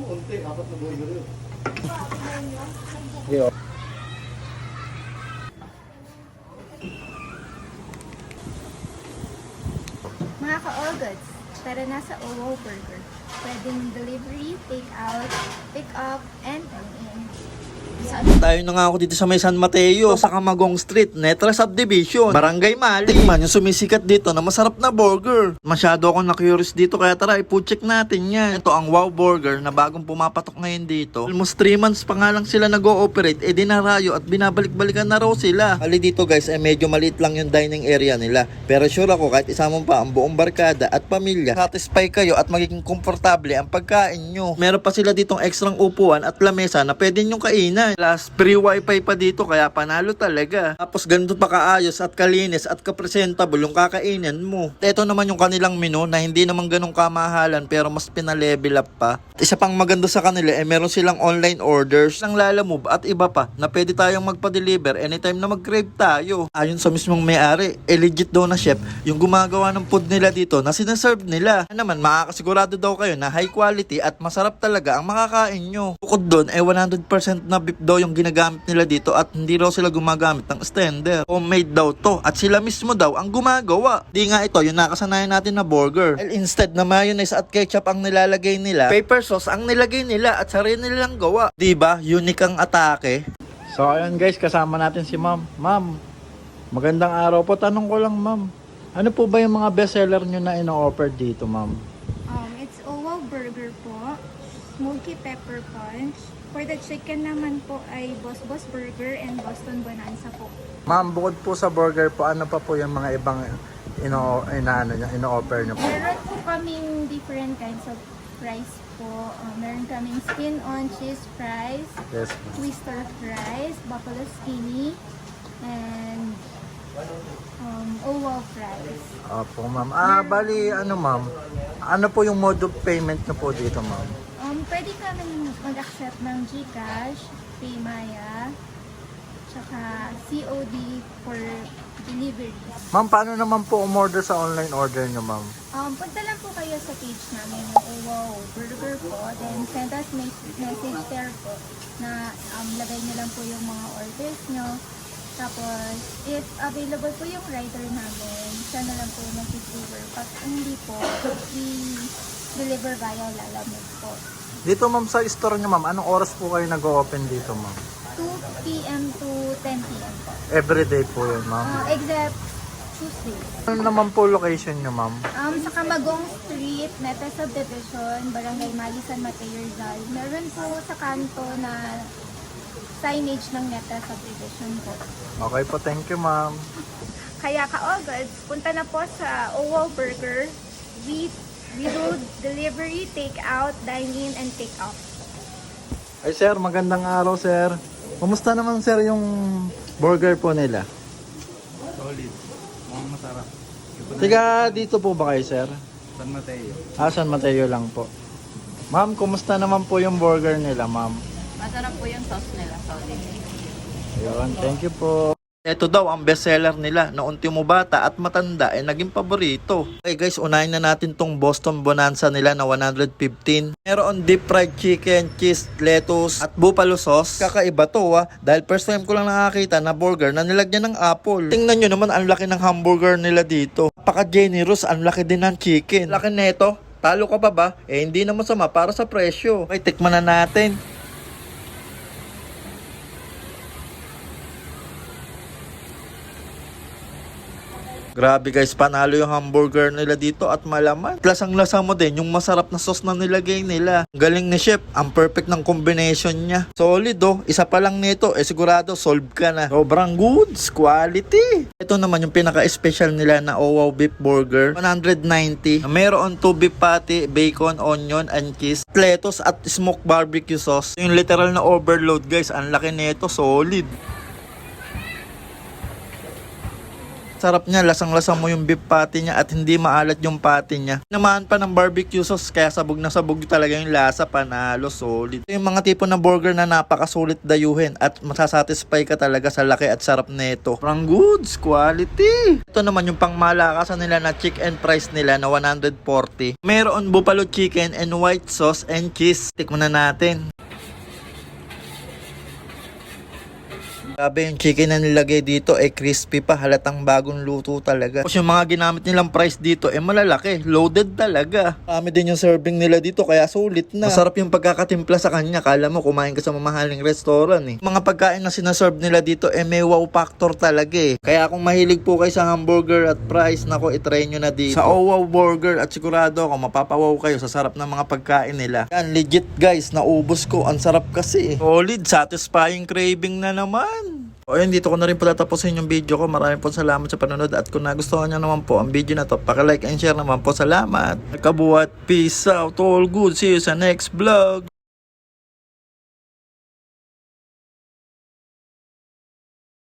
Unti, apat na burger yun. Mga ka-August, tara na sa OWO Burger. Pwedeng delivery, take out, pick up, and dine-in. Tayo na nga ako dito sa may San Mateo, sa Camagong Street, Netra Subdivision, Barangay Mali. Tikman yung sumisikat dito na masarap na burger. Masyado akong na-curious dito kaya tara, ipo-check natin yan. Ito ang Wow Burger na bagong pumapatok ngayon dito. Almost 3 months pa nga lang sila nag-ooperate, eh dinarayo at binabalik-balikan na raw sila. Bali dito guys, eh medyo maliit lang yung dining area nila. Pero sure ako kahit isama pa ang buong barkada at pamilya, satisfy kayo at magiging komportable ang pagkain nyo. Meron pa sila ditong ekstrang upuan at lamesa na pwede nyo kainan. Plus, free wifi pa dito kaya panalo talaga. Tapos ganito pa kaayos at kalinis at kapresentable yung kakainin mo. Ito naman yung kanilang menu na hindi naman ganun kamahalan pero mas pinalevel up pa. Isa pang maganda sa kanila eh meron silang online orders ng Lalamove at iba pa na pwede tayong magpa-deliver anytime na mag-crave tayo. Ayon sa mismong may-ari, eh legit daw na chef yung gumagawa ng food nila dito na sinaserve nila. Ano naman, makakasigurado daw kayo na high quality at masarap talaga ang makakain nyo. Bukod doon, eh 100% na beef daw yung ginagamit nila dito at hindi raw sila gumagamit ng extender. Homemade daw to at sila mismo daw ang gumagawa. Di nga ito yung nakasanayan natin na burger. Well, instead na mayonnaise at ketchup ang nilalagay nila, paper sauce ang nilagay nila at sarili nilang gawa. Di ba? Unique ang atake. So ayun guys, kasama natin si ma'am. Ma'am, magandang araw po. Tanong ko lang ma'am. Ano po ba yung mga bestseller nyo na ino-offer dito ma'am? Um, it's OWO Burger po. Smoky Pepper Punch. For the chicken naman po ay Boss Boss Burger and Boston Bonanza po. Ma'am, bukod po sa burger po, ano pa po yung mga ibang ino inaano niya, ino-offer niyo po? Meron po kaming different kinds of fries po. Um, meron kaming skin on cheese fries, Yes, ma'am. twister fries, buffalo skinny, and um, OWO fries. Opo, ma'am. Ah, bali, ano ma'am? Ano po yung mode of payment niyo po dito, ma'am? Pwede kami mag-accept ng GCash, Paymaya, tsaka COD for delivery. Ma'am, paano naman po umorder sa online order niyo, ma'am? Um, punta lang po kayo sa page namin, wow, burger po. Then send us mes- message there po na um, lagay niyo lang po yung mga orders nyo. Tapos, if available po yung rider namin, siya na lang po mag-deliver. Pag hindi po, we deliver via Lalamove po. Dito, ma'am, sa store niyo, ma'am, anong oras po kayo nag-open dito, ma'am? 2 p.m. to 10 p.m. po. Everyday po yun, ma'am. Uh, except Tuesday. Ano naman po location niyo, ma'am? Um, sa Camagong Street, Neta Subdivision, Barangay Mali, San Mateo, Rizal. Meron po sa kanto na signage ng Neta Subdivision po. Okay po, thank you, ma'am. Kaya ka-August, punta na po sa OWO Burger. We, we do delivery, take out, dine in, and take out. Ay, sir, magandang araw, sir. Kumusta naman, sir, yung burger po nila? Solid. Mukhang masarap. Tiga dito po ba kayo, sir? San Mateo. Ah, San Mateo lang po. Ma'am, kumusta naman po yung burger nila, ma'am? Masarap po yung sauce nila, solid. Ayun, thank you po. Ito daw ang bestseller nila na ultimo bata at matanda ay naging paborito. Okay guys, unahin na natin tong Boston Bonanza nila na 115. Meron deep fried chicken, cheese, lettuce at buffalo sauce. Kakaiba to ah, dahil first time ko lang nakakita na burger na nilagyan ng apple. Tingnan nyo naman ang laki ng hamburger nila dito. Napaka generous, ang laki din ng chicken. Laki neto, talo ka pa ba? Eh hindi na masama para sa presyo. Okay, tikman na natin. Grabe guys, panalo yung hamburger nila dito at malaman. Plus ang lasa mo din, yung masarap na sauce na nilagay nila. Galing ni chef, ang perfect ng combination niya. Solid oh, isa pa lang nito, eh sigurado solve ka na. Sobrang goods, quality. Ito naman yung pinaka-special nila na Owaw Beef Burger. 190. Meron 2 beef patty, bacon, onion, and cheese, lettuce at smoked barbecue sauce. Yung literal na overload guys, ang laki nito, solid. Sarap niya, lasang-lasang mo yung beef patty niya at hindi maalat yung patty niya. Naman pa ng barbecue sauce kaya sabog na sabog talaga yung lasa, panalo, solid. Ito yung mga tipo ng burger na napakasulit dayuhin at masasatisfy ka talaga sa laki at sarap nito. Parang goods, quality. Ito naman yung pangmalakasan nila na chicken price nila na 140. Meron buffalo chicken and white sauce and cheese. Tikman na natin. Grabe yung chicken na nilagay dito ay crispy pa, halatang bagong luto talaga. Tapos yung mga ginamit nilang price dito ay malalaki, loaded talaga. Kami din yung serving nila dito kaya sulit na. Masarap yung pagkakatimpla sa kanya, kala mo kumain ka sa mamahaling restaurant eh. Mga pagkain na sinaserve nila dito ay may wow factor talaga eh. Kaya kung mahilig po kayo sa hamburger at fries, nako itry nyo na dito. Sa Oh Wow Burger at sigurado ako mapapawaw kayo sa sarap ng mga pagkain nila. Yan, legit guys, naubos ko. Ang sarap kasi. Solid, satisfying craving na naman. O ayun, dito ko na rin po tatapusin yung video ko. Maraming po salamat sa panonood. At kung nagustuhan nyo naman po ang video na to, like and share naman po. Salamat. Nagkabuhat. Peace out. All good. See you sa next vlog.